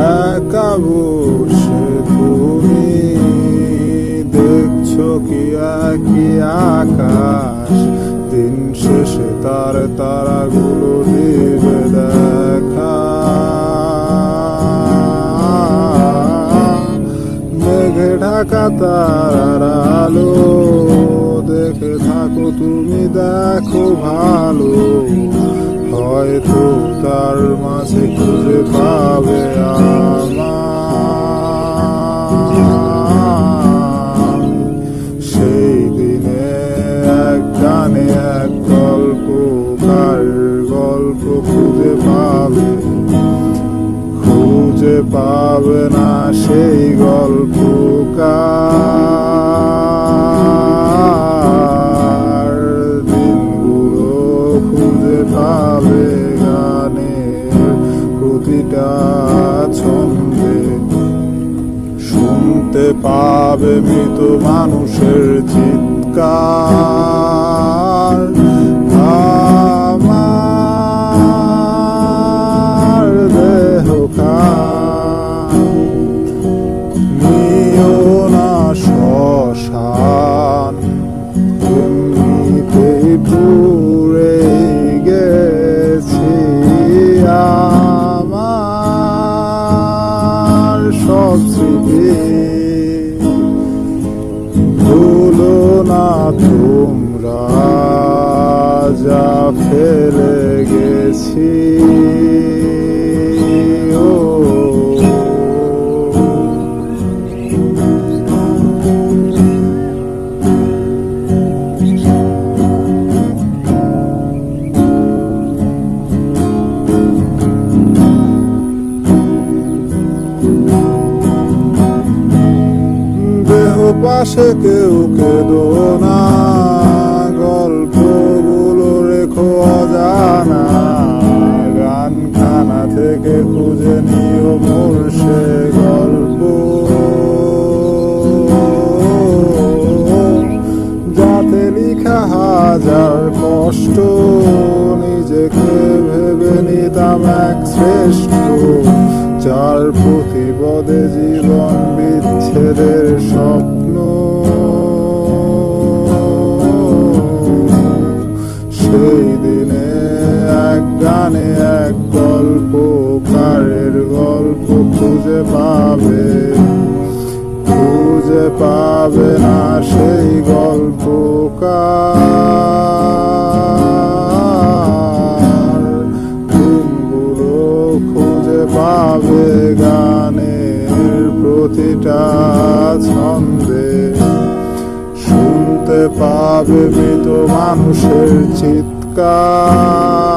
একা বসে তুমি দেখছ কি একই আকাশ, দিন শেষে তার তারাগুলো দিবে দেখা। মেঘে ঢাকা তারার আলো, দেখে থাকো তুমি, দেখো ভালো। হয়তো তার মাঝে খুঁজে পাবে আমার। সেই দিনে এক গানে এক গল্প কার গল্প খুঁজে পাবে। খুঁজে পাবে না সেই গল্প ছন্দে। শুনতে পাবে মৃত মানুষের চিৎকার। সব স্মৃতি না তোমরা যা ফেলে গেছি। পাশে কেউ কেদো না, গল্পগুলো রেখো অজানা গান খানা থেকে খুঁজে নিও মোর সে গল্প। যাতে লিখা হাজার কষ্ট প্রতিপদে জীবন বিচ্ছেদের স্বপ্ন। সেই দিনে এক গানে এক গল্প, কারের গল্প খুঁজে পাবে খুঁজে পাবে না সেই গল্প প্রতিটা ছন্দে শুনতে পাবে মৃত মানুষের চিৎকার।